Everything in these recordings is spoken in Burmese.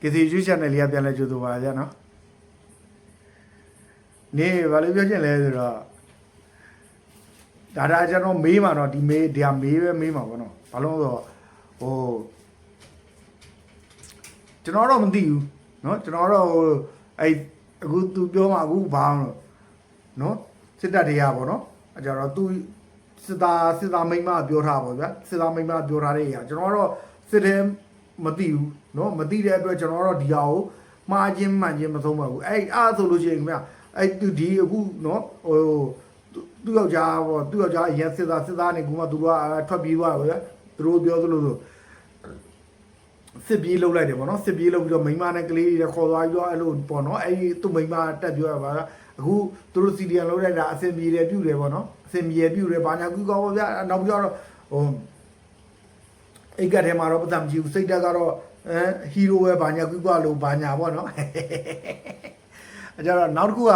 ကေစီ YouTube channel လေးကပြန်လဲကြိုဆိုပါရနော်နေဘာလို့ပြောချင်လဲဆိုတော့ဒါဒါကျွန်တော်မေးမှာတော့ဒီမေးဒီဟာမေးပဲမေးမှာပေါ့နော်ဘာလို့ဆိုတော့ဟိုကျွန်တော်တော့မသိဘူးနော်ကျွန်တော်တော့ဟိုအဲ့အခုသူပြောမှာအခုဘာလို့နော်စစ်တပ်တွေကပေါ့နော်အကြတော့သူစစ်သားစစ်သားမိမပြောထားပါဗျာစစ်သားမိမပြောထားတဲ့အရာကျွန်တော်ကတော့စစ်တယ် မသိဘူးเนาะမသိတဲ့အတွက်ကျွန်တော်တော့ဒီဟာကိုမှားခြင်းမှန်ခြင်းမဆုံးပါဘူးအဲ့အားဆိုလို့ရှိရင်ခင်ဗျာအဲ့သူဒီအခုเนาะဟိုသူသူယောက်ျားပေါ့သူယောက်ျားအရင်စစ်သားစစ်သားနေကူမှသူကထွက်ပြေးသွားပါဗျာသူတို့ပြောသလိုဆို စစ်ပြေးလှုပ်လိုက်တယ်ပေါ့နော်စစ်ပြေးလှုပ်ပြီးတော့မိန်းမနဲ့ကလေးတွေခေါ်သွားပြီးတော့အဲ့လိုပေါ့နော်အဲ့ဒီသူ့မိန်းမတက်ပြောရပါလားအခုသူတို့စီဒီယန်လှုပ်လိုက်တာအစင်ပြေတယ်ပြုတယ်ပေါ့နော်အစင်ပြေပြုတယ်ဘာညာကူကောပေါ့ဗျာနောက်ပြီးတော့ဟို အိတ်ကတ်ထဲမှာတော့ပတ်သက်မကြည့်ဘူးစိတ်တက်ကတော့အဲဟီးရိုးပဲဘာညာကူကောလို့ဘာညာပေါ့နော်အကြတော့နောက်တစ်ခုက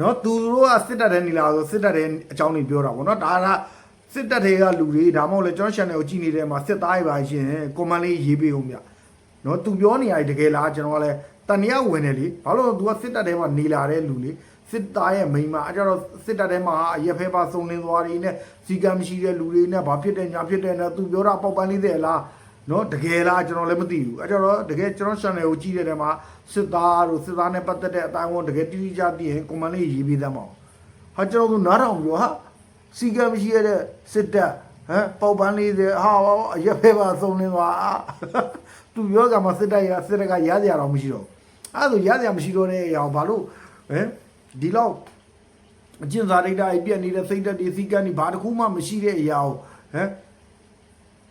နော်သူတို့ကစစ်တပ်တဲ့နေလာဆိုစစ်တပ်တဲ့အကြောင်းတွေပြောတာပေါ့နော်ဒါကစစ်တပ်တွေကလူတွေဒါမှမဟုတ်လေကျွန်တော် channel ကိုကြည့်နေတဲ့မှာစစ်သားတွေပါရှင်ကွန်မန့်လေးရေးပေးအောင်ဗျနော်သူပြောနေရတယ်တကယ်လားကျွန်တော်ကလည်းတန်တရားဝင်တယ်လေဘာလို့လဲသူကစစ်တပ်ထဲမှာနေလာတဲ့လူလေ စစ်သားရဲ့မိန်းမအကြတော့စစ်တပ်ထဲမှာအရက်ဖဲပါစုံလင်းသွားတွေနဲ့စီကံမရှိတဲ့လူတွေနဲ့ဘာဖြစ်တယ်ညာဖြစ်တယ်နဲ့သူပြောတာပေါက်ပန်းလေးတဲ့လားနော်တကယ်လားကျွန်တော်လည်းမသိဘူးအဲကြတော့တကယ်ကျွန်တော် channel ကိုကြည့်တဲ့တဲမှာစစ်သားတို့စစ်သားနဲ့ပတ်သက်တဲ့အတိုင်းအဝန်တကယ်တိတိကျကျသိရင်ကွန်မန့်လေးရေးပေးသမ်းပါအောင်ဟာကျွန်တော်တို့နားထောင်ပြောဟာစီကံမရှိရတဲ့စစ်တပ်ဟမ်ပေါက်ပန်းလေးတဲ့ဟာအရက်ဖဲပါစုံလင်းသွားအာသူပြောကမှစစ်တပ်ရစစ်တပ်ကရရရတော့မရှိတော့ဘူးအဲဒါဆိုရရမရှိတော့တဲ့အရာကိုဘာလို့ဟမ် ဒီလောက်အကျင့်စာဒိတ်တာပြက်နေတဲ့စိတ်တက်တွေစီကံတွေဘာတစ်ခုမှမရှိတဲ့အရာကိုဟမ်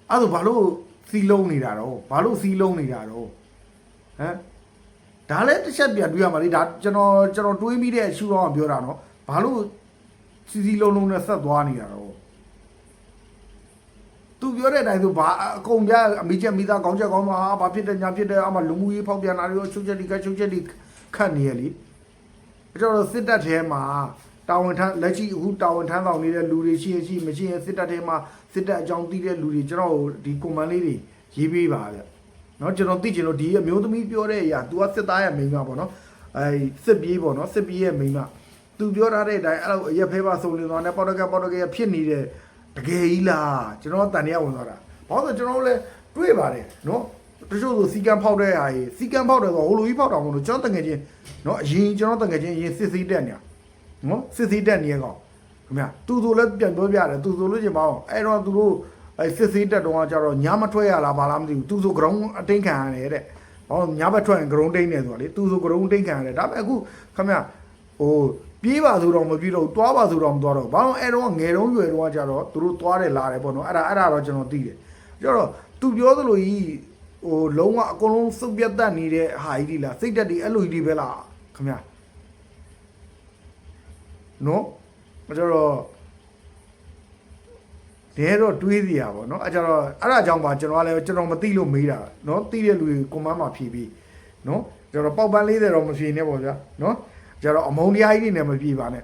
အဲ့ဒါဘာလို့စီလုံးနေတာတော့ဘာလို့စီလုံးနေတာတော့ဟမ်ဒါလည်းတစ်ချက်ပြန်တွေးရမှာလေဒါကျွန်တော်ကျွန်တော်တွေးမိတဲ့အရှုတော့ပြောတာနော်ဘာလို့စီစီလုံးလုံးနဲ့ဆက်သွားနေတာတော့သူပြောတဲ့အတိုင်းဆိုဘာအကုန်ပြအမိချက်မိသားကောင်းချက်ကောင်းမှာဘာဖြစ်တယ်ညာဖြစ်တယ်အမှလူမှုရေးဖောက်ပြန်တာတွေချုပ်ချက်ဒီကချုပ်ချက်ဒီခတ်နေရလေ ။ဒါကြောင့်စစ်တပ်ထဲမှာတာဝန်ထမ်းလက်ရှိအခုတာဝန်ထမ်းဆောင်နေတဲ့လူတွေရှိရရှိမရှိရစစ်တပ်ထဲမှာစစ်တပ်အကြောင်းသိတဲ့လူတွေကျွန်တော်ဒီကွန်မန်လေးတွေရေးပေးပါဗျ။နော်ကျွန်တော်သိချင်လို့ဒီအမျိုးသမီးပြောတဲ့အရာ तू ကစစ်သားရဲ့မိန်းမပေါ့နော်။အဲစစ်ပြေးပေါ့နော်စစ်ပြေးရဲ့မိန်းမ။ तू ပြောထားတဲ့အတိုင်းအဲ့လိုရက်ဖဲပါစုံလင်သွားနေပေါ်တကပေါ်တကဖြစ်နေတဲ့တကယ်ကြီးလားကျွန်တော်တန်ရဝင်သွားတာ။ဘာလို့ဆိုကျွန်တော်လည်းတွေးပါတယ်နော်။ တချို့ဆိုစီကံဖောက်တဲ့ဟာကြီးစီကံဖောက်တယ်ဆိုဟိုလိုကြီးဖောက်တာမဟုတ်လို့ကျွန်တော်တငယ်ချင်းနော်အရင်ကျွန်တော်တငယ်ချင်းအရင်စစ်စီးတက်နေနော်စစ်စီးတက်နေရကောင်ခင်ဗျသူဆိုလည်းပြန်ပြောပြတယ်သူဆိုလို့ချင်းမအောင်အဲ့တော့သူတို့အဲစစ်စီးတက်တော့ကျတော့ညမထွက်ရလားဘာလားမသိဘူးသူဆို ground အတင်းခံရတယ်တဲ့ဟောညဘက်ထွက်ရင် ground တိတ်နေဆိုတာလေသူဆို ground တိတ်ခံရတယ်ဒါပေမဲ့အခုခင်ဗျဟိုပြေးပါဆိုတော့မပြေးတော့တွားပါဆိုတော့မတွားတော့ဘာလို့အဲ့တော့ငယ်တုန်းရွယ်တုန်းကကျတော့သူတို့တွားတယ်လာတယ်ပေါ့နော်အဲ့ဒါအဲ့ဒါတော့ကျွန်တော်သိတယ်ကျတော့သူပြောသလိုကြီး ဟိုလုံးဝအကုန်လုံးစုပ်ပြတ်တတ်နေတဲ့ဟာကြီးဒီလားစိတ်တက်ဒီအဲ့လိုကြီးဒီပဲလားခင်ဗျနော်ကျတော့တဲတော့တွေးစီရပါတော့အဲ့ကြတော့အဲ့ဒါကြောင့်ပါကျွန်တော်ကလည်းကျွန်တော်မသိလို့မေးတာနော်သိတဲ့လူတွေကွန်မန့်မှာဖြေပြီးနော်ကျွန်တော်ပေါက်ပန်း40တော့မဖြေနဲ့ပေါ့ဗျာနော်ကျတော့အမုံတရားကြီးတွေနဲ့မပြေပါနဲ့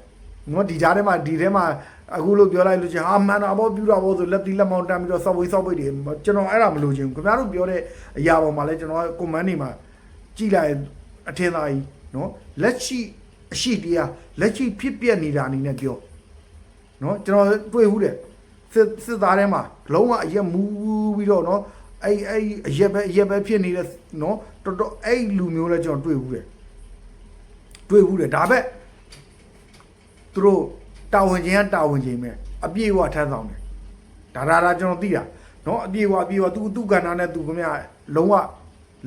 နော်ဒီကြားထဲမှာဒီထဲမှာအခုလို့ပြောလိုက်လို့ချင်းဟာမှန်တာပေါ့ပြူတာပေါ့ဆိုလက်တီလက်မောင်းတမ်းပြီးတော့စောက်ဝေးစောက်ပိတ်တွေကျွန်တော်အဲ့ဒါမလို့ချင်းခင်ဗျားတို့ပြောတဲ့အရာပေါ်မှာလဲကျွန်တော်ကွန်မန့်တွေမှာကြည့်လိုက်အထင်သာကြီးနော်လက်ရှိအရှိတရားလက်ရှိဖြစ်ပြက်နေတာအနေနဲ့ပြောနော်ကျွန်တော်တွေ့ဘူးတယ်စစ်စစ်သားထဲမှာလုံးဝအရက်မူပြီးတော့နော်အဲ့အဲ့အရက်ပဲအရက်ပဲဖြစ်နေတဲ့နော်တော်တော်အဲ့လူမျိုးလဲကျွန်တော်တွေ့ဘူးတယ်တွေ့ဘူးတယ်ဒါပဲ သူတို့တာဝန်ချင်းကတာဝန်ချင်းပဲအပြည့်အဝထမ်းဆောင်တယ်ဒါဒါဒါကျွန်တော်သိတာနော်အပြည့်အဝအပြည့်အဝသူသူကဏ္ဍနဲ့သူကမြလုံးဝ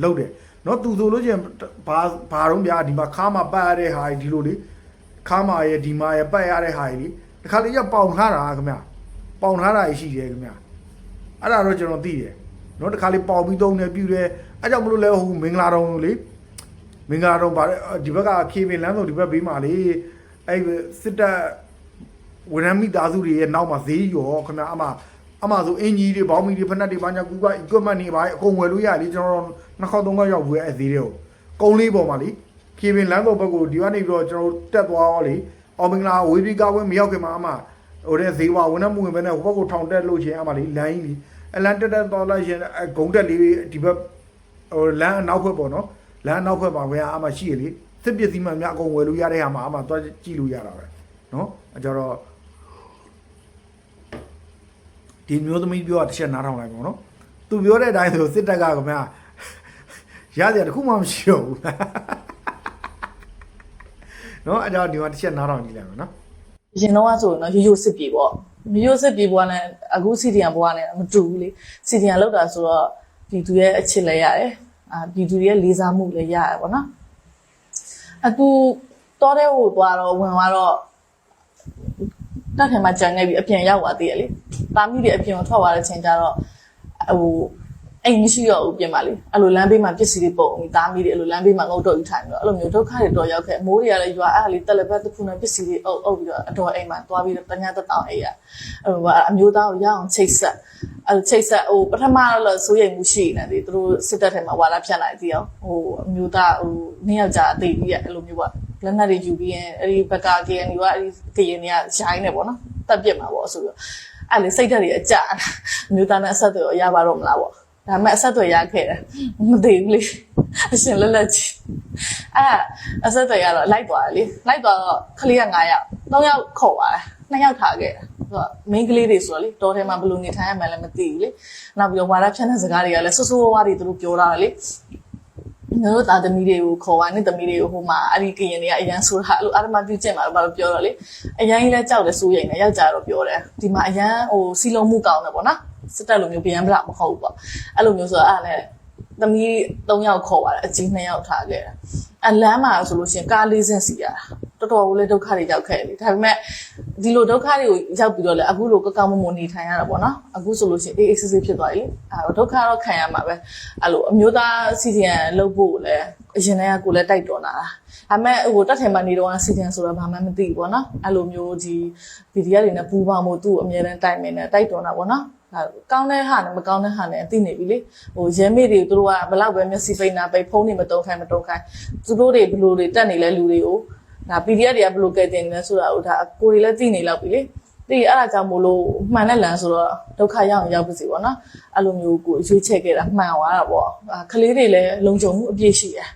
လုံးတယ်နော်သူဆိုလို့ချင်းဘာဘာတော့ဗျာဒီမှာခါမှာပတ်ရတဲ့ဟာဒီလိုလေခါမှာရဲ့ဒီမှာရဲ့ပတ်ရတဲ့ဟာကြီးလေတခါလေရပေါင်ထားတာခင်ဗျပေါင်ထားတာရှိတယ်ခင်ဗျအဲ့ဒါတော့ကျွန်တော်သိတယ်နော်တခါလေပေါင်ပြီးသုံးတယ်ပြူတယ်အဲ့ကြောင့်မလို့လဲဟိုမင်္ဂလာတော်လေမင်္ဂလာတော်ဗါဒီဘက်ကခေပင်လမ်းဆိုဒီဘက်ဘေးမှာလေ အဲ့စစ်တပ်ဝန်ထမ်းမိသားစုတွေရဲ့နောက်မှာဈေးရောခင်ဗျအမအမဆိုအင်ကြီးတွေဘောင်းမီတွေဖက်နှက်တွေဘာညာကူက equipment တွေဘာအကုန်ဝယ်လို့ရလေကျွန်တော်နှစ်ခေါက်သုံးခေါက်ရောက်ဝယ်အဲ့ဈေးတွေကိုကုန်းလေးပေါ်မှာလေခေပင်လမ်းတော်ဘက်ကိုဒီကနေပြီးတော့ကျွန်တော်တက်သွားရောလေအောင်မင်္ဂလာဝေးပြီးကားဝင်းမရောက်ခင်မှာအမဟိုတဲ့ဈေးဝဝန်ထမ်းမှုဝင်ပဲနဲ့ဟိုဘက်ကိုထောင်တက်လို့ချင်းအမလေလမ်းကြီးလေအလန်တက်တက်သွားလိုက်ရှင်ဂုံတက်လေးဒီဘက်ဟိုလမ်းအနောက်ဘက်ပေါ့နော်လမ်းနောက်ဘက်မှာဝယ်အားမရှိရလေ စစ်ပစ္စည်းမှများအကုန်ဝယ်လို့ရတဲ့ဟာမှာအမှသွားကြည့်လို့ရတာပဲနော်အဲကြတော့ဒီမျိုးသမီးပြောတာတစ်ချက်နားထောင်လိုက်ပါနော်သူပြောတဲ့အတိုင်းဆိုစစ်တပ်ကခင်ဗျာရတယ်တခုမှမရှိတော့ဘူးနော်အဲကြောင့်ဒီမှာတစ်ချက်နားထောင်ကြည့်လိုက်ပါနော်ရင်တော့ဆိုရင်တော့ရိုးရိုးစစ်ပြေပေါ့ရိုးရိုးစစ်ပြေဘွားနဲ့အခုစီဒီယံဘွားနဲ့မတူဘူးလေစီဒီယံလောက်တာဆိုတော့ပြည်သူရဲ့အချစ်လည်းရတယ်အာပြည်သူရဲ့လေးစားမှုလည်းရတယ်ပေါ့နော် အခုတော်တဲ့ဟိုသွားတော့ဝင်သွားတော့တက်ထဲမှာကြံနေပြီအပြင်ရောက်သွားသေးရလေတာမိတွေအပြင်ကိုထွက်သွားတဲ့ချိန်ကျတော့ဟို အိမ်မရှိတော့ဘူးပြင်ပါလေအဲ့လိုလမ်းဘေးမှာပစ္စည်းတွေပုံပြီးတာမိတွေအဲ့လိုလမ်းဘေးမှာငုတ်တော့ယူထိုင်ပြီးတော့အဲ့လိုမျိုးဒုက္ခတွေတော်ရောက်ခဲ့မိုးတွေကလည်းရွာအဲ့လေးတက်လက်ပတ်တစ်ခုနဲ့ပစ္စည်းတွေအုပ်အုပ်ပြီးတော့အတော်အိမ်မှာသွားပြီးတော့တညာတတောင်အိမ်ရအဲ့လိုအမျိုးသားကိုရအောင်ချိတ်ဆက်အဲ့လိုချိတ်ဆက်ဟိုပထမတော့စိုးရိမ်မှုရှိနေတယ်သူတို့စစ်တပ်ထဲမှာဝါလာဖြတ်လိုက်သေးအောင်ဟိုအမျိုးသားဟိုနှစ်ယောက်ကြာအသေးကြီးရအဲ့လိုမျိုးပေါ့လက်နက်တွေယူပြီးရင်အဲ့ဒီဘက်က KNU ကအဲ့ဒီကရင်တွေကရိုင်းနေပေါ့နော်တက်ပြစ်မှာပေါ့ဆိုပြီးတော့အဲ့လေစိတ်ဓာတ်တွေအကြအမျိုးသားနဲ့အဆက်အသွယ်ရပါတော့မလားပေါ့ ဒါပေမဲ့အဆက်အသွယ်ရခဲ့တယ်မသိဘူးလေအရှင်လက်လက်ကြီးအဲ့အဆက်အသွယ်ရတော့လိုက်သွားတယ်လေလိုက်သွားတော့ခလေးက9ယောက်3ယောက်ခေါ်သွားတယ်2ယောက်ထားခဲ့တယ်ဆိုတော့ main ကလေးတွေဆိုတော့လေတော်ထဲမှာဘယ်လိုနေထိုင်ရမှန်းလည်းမသိဘူးလေနောက်ပြီးတော့ဝါရဖြန့်တဲ့စကားတွေကလည်းဆူဆူဝါးဝါးတွေသူတို့ပြောတာလေငါတို့သားသမီးတွေကိုခေါ်သွားနေသမီးတွေကိုဟိုမှာအဲ့ဒီကရင်တွေကအရန်ဆိုတာအဲ့လိုအာရမပြုကျင့်မှာဘာလို့ပြောတော့လေအရန်ကြီးလဲကြောက်တယ်စိုးရိမ်တယ်ယောက်ျားတော့ပြောတယ်ဒီမှာအရန်ဟိုစီလုံးမှုကောင်းတယ်ပေါ့နော် စစ်တပ်လိုမျိုးဗျံပလာမဟုတ်ဘူးပေါ့အဲ့လိုမျိုးဆိုတော့အဲ့ဒါလည်းသမီး၃ယောက်ခေါ်သွားတယ်အကြီး၂ယောက်ထားခဲ့တယ်အလမ်းမှာဆိုလို့ရှိရင်ကားလေးစက်စီရတာတော်တော်ကိုလည်းဒုက္ခတွေရောက်ခဲ့တယ်ဒါပေမဲ့ဒီလိုဒုက္ခတွေကိုရောက်ပြီးတော့လည်းအခုလိုကောက်ကောက်မမနေထိုင်ရတာပေါ့နော်အခုဆိုလို့ရှိရင်အေးအေးဆေးဆေးဖြစ်သွားပြီအဲ့တော့ဒုက္ခတော့ခံရမှာပဲအဲ့လိုအမျိုးသားစီစီယံလုပ်ဖို့လည်းအရင်တည်းကကိုလည်းတိုက်တော်လာတာဒါပေမဲ့ဟိုတက်ထင်မှနေတော့စီစီယံဆိုတော့ဘာမှမသိဘူးပေါ့နော်အဲ့လိုမျိုးဒီဗီဒီယိုတွေနဲ့ပူပေါင်းမှုသူ့အမြဲတမ်းတိုင်မင်နဲ့တိုက်တော်တာပေါ့နော် ဒါကောင်းတဲ့ဟာနဲ့မကောင်းတဲ့ဟာနဲ့သိနေပြီလေဟိုရဲမေတွေသူတို့ကဘလောက်ပဲမျက်စိပိတ်နာပိတ်ဖုံးနေမတုံးခိုင်းမတုံးခိုင်းသူတို့တွေဘလို့တွေတက်နေလဲလူတွေကိုဒါ PDF တွေကဘလို့ကဲတင်နေလဲဆိုတာဟိုဒါကိုတွေလည်းသိနေလောက်ပြီလေသိအဲ့ဒါကြောင့်မို့လို့မှန်တဲ့လမ်းဆိုတော့ဒုက္ခရောက်ရင်ရောက်ပါစေပေါ့နော်အဲ့လိုမျိုးကိုရွေးချယ်ခဲ့တာမှန်သွားတာပေါ့ခလေးတွေလည်းလုံခြုံမှုအပြည့်ရှိတယ်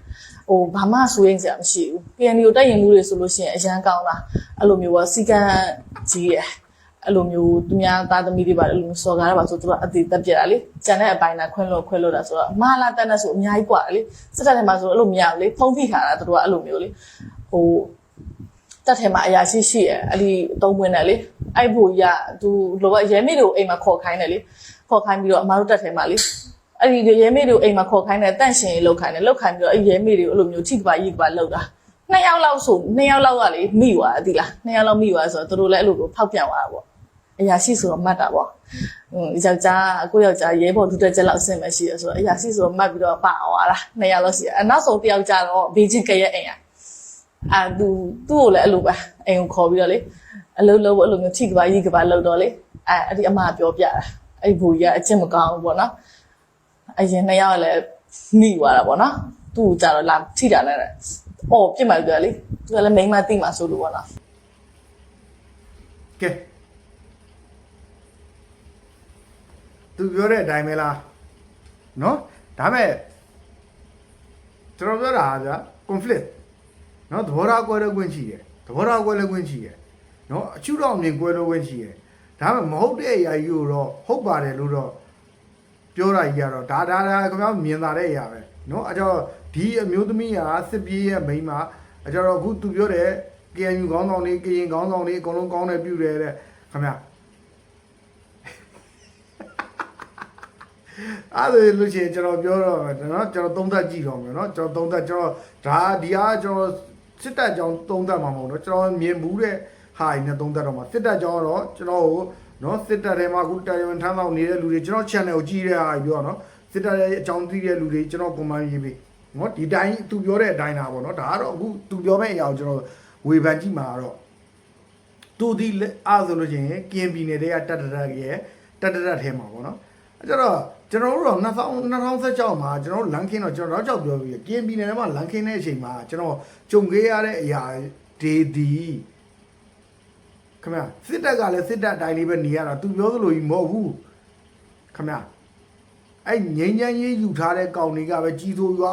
ဟိုဘာမှစိုးရိမ်စရာမရှိဘူး PNU တိုက်ရင်မှုတွေဆိုလို့ရှိရင်အရန်ကောင်းတာအဲ့လိုမျိုးပေါ့စီကံကြီးရယ် အဲ့လိုမျိုးသူများသားသမီးတွေပါအဲ့လိုမျိုးစော်ကားရပါဆိုသူကအသေးတက်ပြက်တာလေကြံတဲ့အပိုင်းကခွင်းလို့ခွင်းလို့တာဆိုတော့မဟာလာတက်နဲ့ဆိုအများကြီးกว่าလေစစ်တပ်ထဲမှာဆိုအဲ့လိုမရဘူးလေဖုံးဖိထားတာသူတို့ကအဲ့လိုမျိုးလေဟိုတက်ထဲမှာအရာရှိရှိရအဲ့ဒီသုံးဝင်တယ်လေအဲ့ဘူရသူလိုဘရဲမိတို့အိမ်မှာခေါ်ခိုင်းတယ်လေခေါ်ခိုင်းပြီးတော့အမားတို့တက်ထဲမှာလေအဲ့ဒီရဲမိတို့အိမ်မှာခေါ်ခိုင်းတယ်တန့်ရှင်ရေးလောက်ခိုင်းတယ်လောက်ခိုင်းပြီးတော့အဲ့ရဲမိတွေကိုအဲ့လိုမျိုးထိကပါရေးကပါလောက်တာနှစ်ယောက်လောက်ဆိုနှစ်ယောက်လောက်ကလေမိသွားတယ်ဒီလားနှစ်ယောက်လောက်မိသွားဆိုတော့သူတို့လည်းအဲ့လိုကိုဖောက်ပြန်သွားတာပေါ့ အရာရှိဆိုတော့မှတ်တာပေါ့ဟိုယောက်ျားကိုယောက်ျားရဲဘော်ဒုတက်ချက်လောက်အဆင်မရှိရဆိုတော့အရာရှိဆိုတော့မှတ်ပြီးတော့ပါသွားတာနှစ်ယောက်လောက်ရှိတယ်အနောက်ဆုံးတစ်ယောက်ကျတော့ဘေးချင်းကရဲ့အိမ်อ่ะအာသူသူ့ကိုလည်းအဲ့လိုပဲအိမ်ကိုခေါ်ပြီးတော့လေအလုံးလုံးအဲ့လိုမျိုးထိကပါကြီးကပါလောက်တော့လေအဲအဲ့ဒီအမပြောပြတာအဲ့ဒီဘူကြီးကအကျင့်မကောင်းဘူးပေါ့နော်အရင်နှစ်ယောက်ကလည်းမိသွားတာပေါ့နော်သူ့ကိုကြတော့လာထိတာလည်းအော်ပြစ်မှပြောလေသူကလည်းမိန်းမသိမှဆိုလို့ပေါ့နော်ကဲ သူပြောတဲ့အတိုင်းပဲလားနော်ဒါမဲ့ကျွန်တော်ပြောတာကဗျာ conflict နော်သဘောထားကွဲလို့ခွင့်ရှိတယ်သဘောထားကွဲလို့ခွင့်ရှိတယ်နော်အချူတော်မြင်ကွဲလို့ခွင့်ရှိတယ်ဒါမဲ့မဟုတ်တဲ့အရာကြီးကိုတော့ဟုတ်ပါတယ်လို့တော့ပြောတာကြီးကတော့ဒါဒါဒါခင်ဗျားမြင်သာတဲ့အရာပဲနော်အကြောဒီအမျိုးသမီးကစစ်ပြေးရဲ့မိန်းမအကြောတော့အခုသူပြောတယ် KNU ခေါင်းဆောင်တွေကရင်ခေါင်းဆောင်တွေအကုန်လုံးကောင်းတယ်ပြုတယ်တဲ့ခင်ဗျာ အဲ့ဒါလို့ရှိရင်ကျွန်တော်ပြောတော့မယ်နော်ကျွန်တော်သုံးသပ်ကြည့်တော့မယ်နော်ကျွန်တော်သုံးသပ်ကျွန်တော်ဒါဒီအားကျွန်တော်စစ်တပ်ကြောင်းသုံးသပ်မှာမဟုတ်တော့ကျွန်တော်မြင်မှုတဲ့ဟာတွေနဲ့သုံးသပ်တော့မှာစစ်တပ်ကြောင်းကတော့ကျွန်တော်ကိုနော်စစ်တပ်ထဲမှာအခုတာဝန်ထမ်းဆောင်နေတဲ့လူတွေကျွန်တော် channel ကိုကြည့်တဲ့ဟာပြောနော်စစ်တပ်ရဲ့အကြောင်းသိတဲ့လူတွေကျွန်တော် comment ရေးပေးနော်ဒီတိုင်းသူပြောတဲ့အတိုင်းတာပေါ့နော်ဒါကတော့အခုသူပြောမဲ့အရာကိုကျွန်တော်ဝေဖန်ကြည့်မှာတော့သူဒီအားဆိုလို့ရှိရင် KNB နယ်တွေကတတ်တတ်ရဲ့တတ်တတ်ထဲမှာပေါ့နော်အဲ ကြတော့ကျွန်တော်တို့တော့2000 2016မှာကျွန်တော်လန်ခင်းတော့ကျွန်တော်တော့ကြောက်ပြောပြီး KNB နယ်ထဲမှာလန်ခင်းတဲ့အချိန်မှာကျွန်တော်ကြုံခဲ့ရတဲ့အရာဒေဒီခင်ဗျာစစ်တပ်ကလည်းစစ်တပ်အတိုင်းလေးပဲနေရတာသူပြောသလိုကြီးမဟုတ်ဘူးခင်ဗျာအဲ့ငိမ့်ချမ်းရေးယူထားတဲ့ကောင်တွေကပဲကြီးစိုးရွာ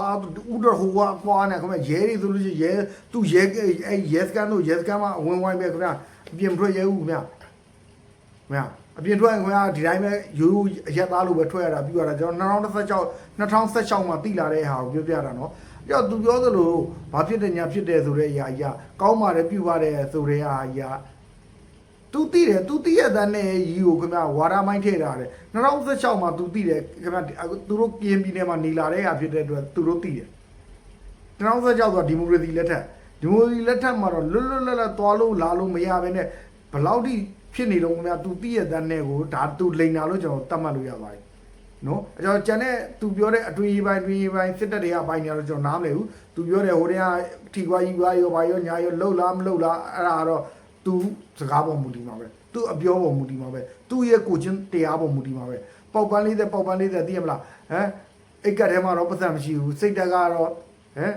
ဥတော်ဟိုကပွားနေခင်ဗျရဲတွေဆိုလို့ရှိရင်ရဲသူ့ရဲအဲ့ရဲစကန်တို့ရဲစကန်မှာအဝင်ဝိုင်းပဲခင်ဗျအပြင်ထွက်ရဲဦးခင်ဗျခင်ဗျ အပြင်ထွက်ရင်ခင်ဗျဒီတိုင်းပဲယူအရက်သားလိုပဲထွက်ရတာပြရတာကျွန်တော်2016 2016မှာတိလာတဲ့ဟာကိုပြောပြတာနော်ကြောက်သူပြောသလိုဘာဖြစ်တယ်ညာဖြစ်တယ်ဆိုတဲ့အရာကြီးကောင်းပါတယ်ပြပါတယ်ဆိုတဲ့အရာကြီးသူတည်တယ်သူတည်ရတဲ့နဲ့ရီကိုခင်ဗျာဝါရမိုင်းထည့်ထားတယ်2016မှာသူတည်တယ်ခင်ဗျာအခုသူတို့ပြင်ပြည်နယ်မှာနေလာတဲ့ဟာဖြစ်တဲ့အတွက်သူတို့တည်တယ်2016ဆိုတာဒီမိုကရေစီလက်ထက်ဒီမိုကရေစီလက်ထက်မှာတော့လွတ်လွတ်လပ်လပ်သွားလို့လာလို့မရဘဲနဲ့ဘယ်လောက်ထိ ဖြစ်နေတော့ခင်ဗျာသူတည်ရတဲ့နဲ့ကိုဒါသူလိန်တာလို့ကျွန်တော်တတ်မှတ်လို့ရပါတယ်နော်အကျွန်တော်ကျန်တဲ့သူပြောတဲ့အတွေ့အပိုင်းအတွင်းပိုင်းစစ်တပ်တွေကပိုင်းနေတော့ကျွန်တော်နားမလည်ဘူးသူပြောတဲ့ဟိုတည်းကထီကွာကြီးကွာရောဘာရောညာရောလှုပ်လားမလှုပ်လားအဲ့ဒါကတော့သူစကားပေါ်မူတည်မှာပဲသူအပြောပေါ်မူတည်မှာပဲသူရဲ့ကိုချင်းတရားပေါ်မူတည်မှာပဲပေါက်ပန်းလေးတဲ့ပေါက်ပန်းလေးတဲ့သိရမလားဟမ်အိတ်ကတ်ထဲမှာတော့ပတ်သက်မရှိဘူးစိတ်တက်ကတော့ဟမ်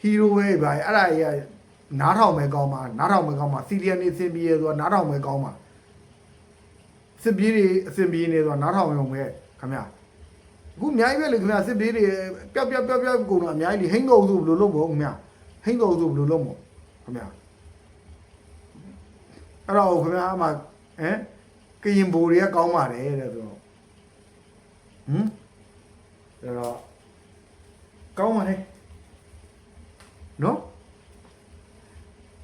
ဟီရိုပဲဗျာအဲ့ဒါကြီးက နားထောင်မယ်ကောင်းပါနားထောင်မယ်ကောင်းပါစီရီယယ်နေစင်ပြေဆိုတာနားထောင်မယ်ကောင်းပါစစ်ပြေးတွေအစင်ပြေးနေဆိုတာနားထောင်ရုံပဲခင်ဗျာအခုအများကြီးပဲလေခင်ဗျာစစ်ပြေးတွေပျောက်ပျောက်ပျောက်ပျောက်ကုန်တော့အများကြီးလေဟိန်းတော်ဆိုဘယ်လိုလုပ်မို့ခင်ဗျာဟိန်းတော်ဆိုဘယ်လိုလုပ်မို့ခင်ဗျာအဲ့တော့ခင်ဗျားအမဟမ်ကရင်ဘိုတွေကကောင်းပါတယ်တဲ့ဆိုတော့ဟမ်အဲ့တော့ကောင်းပါလေနော်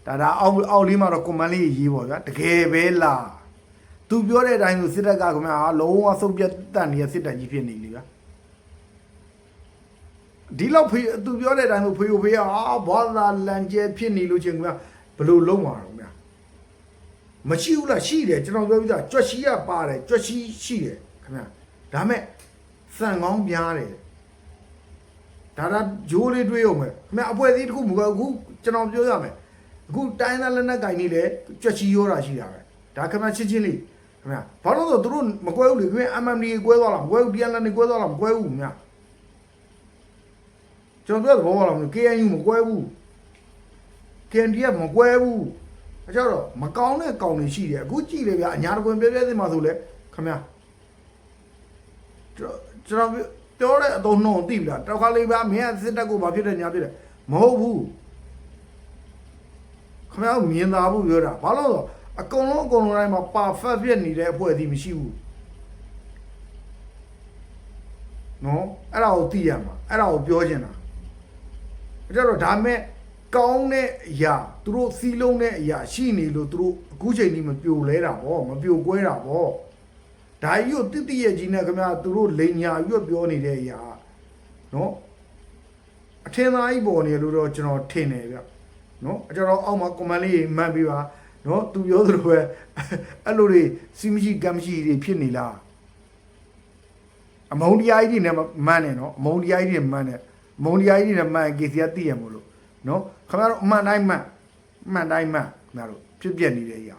ဒါဒါအောက်အောက်လေးမှာတော့ကွန်မန့်လေးရေးပေါ့ဗျာတကယ်ပဲလားသူပြောတဲ့အတိုင်းဆိုစစ်တပ်ကခင်ဗျားလုံးဝဆုံးပြတ်တတ်နေတဲ့စစ်တပ်ကြီးဖြစ်နေလေဗျာဒီလောက်ဖေးသူပြောတဲ့အတိုင်းဆိုဖေးဖေးအာဘာသာလန်ကျဲဖြစ်နေလို့ချင်းခင်ဗျာဘယ်လိုလုံးမှာတော့ခင်ဗျာမရှိဘူးလားရှိတယ်ကျွန်တော်ပြောပြီးသားကြွက်ရှိရပါတယ်ကြွက်ရှိရှိတယ်ခင်ဗျာဒါမဲ့စံကောင်းပြားတယ်ဒါဒါဂျိုးလေးတွေးအောင်မယ်ခင်ဗျာအပွဲသေးတစ်ခုမဟုတ်ဘူးအခုကျွန်တော်ပြောရမယ် အခုတိုင်းသားလက်နက်ကင်နေလေကြွက်ရှိရောတာရှိတာပဲဒါခင်ဗျာချင်းချင်းလေးခင်ဗျာဘာလို့လဲဆိုသူတို့မကွဲဘူးလေခင်ဗျာ MMD ကွဲသွားလားမကွဲဘူး DN လည်းကွဲသွားလားမကွဲဘူးခင်ဗျာကျွန်တော်ပြောတဲ့ဘောလားမလို့ KNU မကွဲဘူး KNDF မကွဲဘူးအကြတော့မကောင်းတဲ့ကောင်တွေရှိတယ်အခုကြည့်လေဗျာအညာတကွင်ပြဲပြဲသိမှာဆိုလေခမရကျွန်တော်ကျွန်တော်ပြောတဲ့အတုံးနှုံသိပြီလားတောက်ခါလေးဗျာမင်းကစစ်တပ်ကိုဘာဖြစ်တယ်ညာဖြစ်တယ်မဟုတ်ဘူး ခမရမြင်သာဘူးပြောတာဘာလို့လဲအကုန်လုံးအကုန်လုံးတိုင်းမှာ perfect ဖြစ်နေတဲ့အဖွဲ့အစည်းမရှိဘူးနော်အဲ့ဒါကိုသိရမှာအဲ့ဒါကိုပြောချင်တာအကြတော့ဒါမဲ့ကောင်းတဲ့အရာသူတို့စီးလုံးတဲ့အရာရှိနေလို့သူတို့အခုချိန်ကြီးမပြိုလဲတာဗောမပြိုကွဲတာဗောဒါကြီးကိုတိတိရဲ့ကြီးနဲ့ခင်ဗျာသူတို့လိန်ညာရွတ်ပြောနေတဲ့အရာနော်အထင်သားကြီးပေါ်နေလို့တော့ကျွန်တော်ထင်တယ်ဗျ နော်ကျွန်တော်အောက်မှာ comment လေးမှတ်ပြီးပါနော်သူပြောသလိုပဲအဲ့လိုတွေစီမရှိကမ်းမရှိတွေဖြစ်နေလားအမုံတရားကြီးတွေနဲ့မှန်းနေနော်အမုံတရားကြီးတွေမှန်းနေအမုံတရားကြီးတွေနဲ့မှန်းကေစီကသိရမို့လို့နော်ခင်ဗျားတို့အမှန်တိုင်းမှန်အမှန်တိုင်းမှန်ခင်ဗျားတို့ဖြစ်ပြနေတဲ့အရာ